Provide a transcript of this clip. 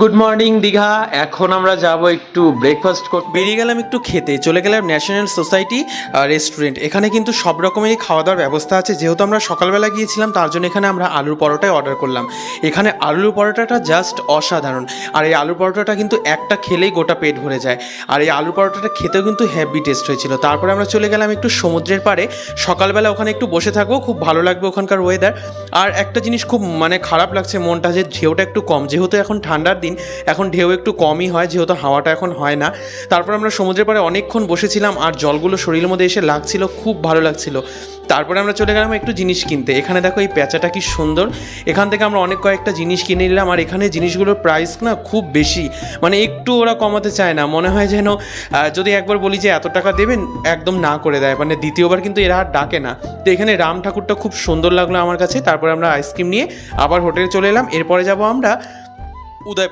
Good morning Digha. এখন আমরা যাব একটু ব্রেকফাস্ট করতে। বেরিয়ে গেলাম একটু খেতে। চলে গেলাম ন্যাশনাল সোসাইটি রেস্টুরেন্ট এখানে কিন্তু সব রকমেরই খাওয়া দাওয়ার ব্যবস্থা আছে। যেহেতু আমরা সকালবেলা গিয়েছিলাম, তার জন্য এখানে আমরা আলুর পরোটাই অর্ডার করলাম। এখানে আলুর পরোটাটা জাস্ট অসাধারণ। আর এই আলুর পরোটাটা কিন্তু একটা খেলেই গোটা পেট ভরে যায়। আর এই আলুর পরোটাটা খেতেও কিন্তু হ্যাভি টেস্ট হয়েছিল। তারপরে আমরা চলে গেলাম একটু সমুদ্রের পাড়ে। সকালবেলা ওখানে একটু বসে থাকব, খুব ভালো লাগবে ওখানকার ওয়েদার আর একটা জিনিস খুব মানে খারাপ লাগছে মনটা যে ঢেউটা একটু কম। যেহেতু এখন ঠান্ডার দিন। এখন ঢেউ একটু কমই হয়, যেহেতু হাওয়াটা এখন হয় না। তারপর আমরা সমুদ্রের পাড়ে অনেকক্ষণ বসেছিলাম আর জলগুলো শরীরের মধ্যে এসে লাগছিল, খুব ভালো লাগছিল। তারপরে আমরা চলে গেলাম একটু জিনিস কিনতে। এখানে দেখো এই প্যাঁচাটা কি সুন্দর। এখান থেকে আমরা অনেক কয়েকটা জিনিস কিনে নিলাম আর এখানে জিনিসগুলোর প্রাইস না খুব বেশি। মানে একটু ওরা কমাতে চায় না। মনে হয় যেন যদি একবার বলি যে এত টাকা দেবেন, একদম না করে দেয়। মানে দ্বিতীয়বার কিন্তু এরা আর ডাকে না। তো এখানে রাম ঠাকুরটা খুব সুন্দর লাগল আমার কাছে। তারপরে আমরা আইসক্রিম নিয়ে আবার হোটেলে চলে এলাম। এরপরে যাব আমরা উদয়